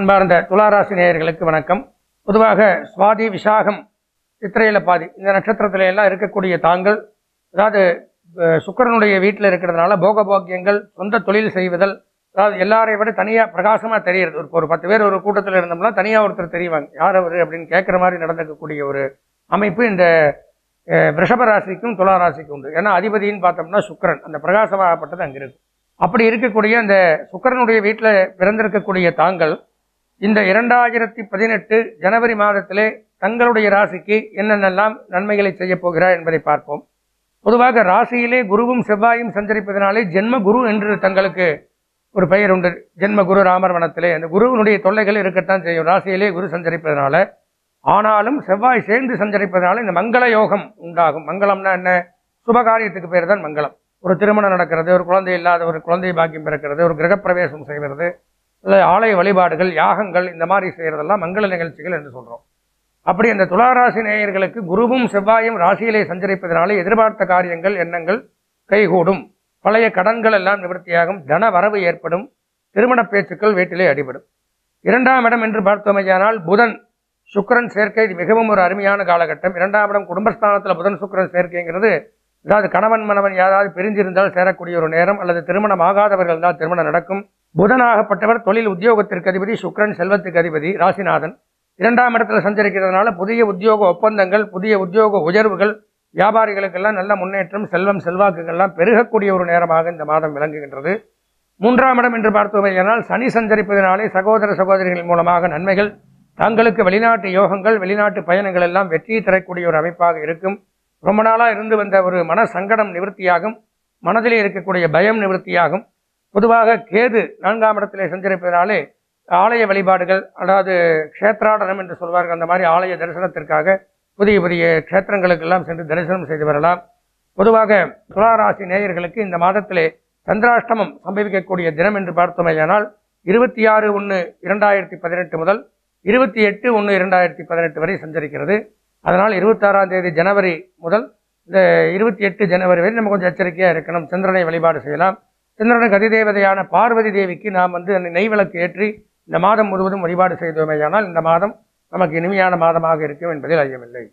அன்பார்ந்த துளாராசி நேயர்களுக்கு வணக்கம். பொதுவாக சுவாதி விசாகம் சித்திரையில பாதி இந்த நட்சத்திரத்தில எல்லாம் இருக்கக்கூடிய தாங்கள் அதாவது சுக்கரனுடைய சுக்கிரனுடைய வீட்டில் இருக்கிறதுனால போகபோக்கியங்கள் சொந்த தொழில் செய்வதல் அதாவது எல்லாரையும் விட தனியாக பிரகாசமாக தெரியுது ஒரு ஒரு பத்து பேர் ஒரு கூட்டத்தில் இருந்தோம்னா தனியாக ஒருத்தர் தெரிவாங்க. யார் அவர் அப்படின்னு கேட்குற மாதிரி நடந்துக்கக்கூடிய ஒரு அமைப்பு இந்த ரிஷப ராசிக்கும் துலா ராசிக்கும் உண்டு. ஏன்னா அதிபதின்னு பார்த்தோம்னா சுக்கிரன். அந்த பிரகாசமாகப்பட்டது அங்கே இருக்கு அப்படி இருக்கக்கூடிய அந்த சுக்கிரனுடைய வீட்டில் பிறந்திருக்கக்கூடிய தாங்கள் இந்த இரண்டாயிரத்தி பதினெட்டு ஜனவரி மாதத்திலே தங்களுடைய ராசிக்கு என்னென்னலாம் நன்மைகளை செய்யப்போகிறார் என்பதை பார்ப்போம். பொதுவாக ராசியிலே குருவும் செவ்வாயும் சஞ்சரிப்பதனாலே ஜென்ம குரு என்று தங்களுக்கு ஒரு பெயர் உண்டு. ஜென்ம குரு ராமர் வனத்திலே. அந்த குருவினுடைய தொல்லைகள் இருக்கத்தான் செய்யும். ராசியிலே குரு சஞ்சரிப்பதனால. ஆனாலும் செவ்வாய் சேர்ந்து சஞ்சரிப்பதனால இந்த மங்கள யோகம் உண்டாகும். மங்களம்னா என்ன? சுபகாரியத்துக்கு பேர் தான் மங்களம். ஒரு திருமணம் நடக்கிறது ஒரு குழந்தை இல்லாத ஒரு குழந்தை பாக்கியம் பிறக்கிறது ஒரு கிரகப்பிரவேசம் செய்கிறது ஆலய வழிபாடுகள் யாகங்கள் இந்த மாதிரி செய்கிறதெல்லாம் மங்கள நிகழ்ச்சிகள் என்று சொல்கிறோம் அப்படி அந்த துளாராசி நேயர்களுக்கு குருவும் செவ்வாயும் ராசியிலே சஞ்சரிப்பதனாலே எதிர்பார்த்த காரியங்கள் எண்ணங்கள் கைகூடும். பழைய கடன்கள் எல்லாம் நிவர்த்தியாகும். தன வரவு ஏற்படும். திருமண பேச்சுக்கள் வீட்டிலே அடிபடும். இரண்டாம் இடம் என்று பார்த்தோமையானால் புதன். சுக்கரன் சேர்க்கை இது மிகவும் ஒரு அருமையான காலகட்டம். இரண்டாம் இடம் குடும்பஸ்தானத்தில் புதன் சுக்கரன் சேர்க்கைங்கிறது ஏதாவது கணவன் மணவன் யாராவது பிரிஞ்சிருந்தால் சேரக்கூடிய ஒரு நேரம் அல்லது திருமணம் ஆகாதவர்கள் தான் திருமணம் நடக்கும். புதனாகப்பட்டவர் தொழில் உத்தியோகத்திற்கு அதிபதி சுக்ரன் செல்வத்துக்கு அதிபதி ராசிநாதன். இரண்டாம் இடத்துல சஞ்சரிக்கிறதுனால புதிய உத்தியோக ஒப்பந்தங்கள் புதிய உத்தியோக உயர்வுகள் வியாபாரிகளுக்கெல்லாம் நல்ல முன்னேற்றம் செல்வம் செல்வாக்குகள்லாம் பெருகக்கூடிய ஒரு நேரமாக இந்த மாதம் விளங்குகின்றது. மூன்றாம் இடம் என்று பார்த்தோமேயானால் சனி சஞ்சரிப்பதனாலே சகோதர சகோதரிகள் மூலமாக நன்மைகள் தங்களுக்கு வெளிநாட்டு யோகங்கள் வெளிநாட்டு பயணங்கள் எல்லாம் வெற்றியை தரக்கூடிய ஒரு அமைப்பாக இருக்கும். ரொம்ப நாளாக இருந்து வந்த ஒரு மன சங்கடம் நிவர்த்தியாகும். மனதிலே இருக்கக்கூடிய பயம் நிவர்த்தியாகும். பொதுவாக கேது நான்காம் இடத்திலே சஞ்சரிப்பதனாலே ஆலய வழிபாடுகள் அதாவது க்ஷேத்ராடனம் என்று சொல்வார்கள் அந்த மாதிரி ஆலய தரிசனத்திற்காக புதிய புதிய க்ஷேத்திரங்களுக்கெல்லாம் சென்று தரிசனம் செய்து வரலாம். பொதுவாக துளாராசி நேயர்களுக்கு இந்த மாதத்திலே சந்திராஷ்டமம் சம்பவிக்கக்கூடிய தினம் என்று பார்த்தோமேயானால் இருபத்தி ஆறு ஒன்று இரண்டாயிரத்தி பதினெட்டு முதல் இருபத்தி எட்டு ஒன்று இரண்டாயிரத்தி பதினெட்டு வரை சஞ்சரிக்கிறது. அதனால் இருபத்தாறாம் தேதி ஜனவரி முதல் இந்த இருபத்தி எட்டு ஜனவரி வரை நம்ம கொஞ்சம் எச்சரிக்கையாக இருக்கணும். சந்திரனை வழிபாடு செய்யலாம். சந்திரனுக்கு கதிதேவதையான பார்வதி தேவிக்கு நாம் வந்து அந்த நெய் விளக்கு ஏற்றி இந்த மாதம் முழுவதும் வழிபாடு செய்தோமேயானால் இந்த மாதம் நமக்கு இனிமையான மாதமாக இருக்கும் என்பதில் ஐயமில்லை.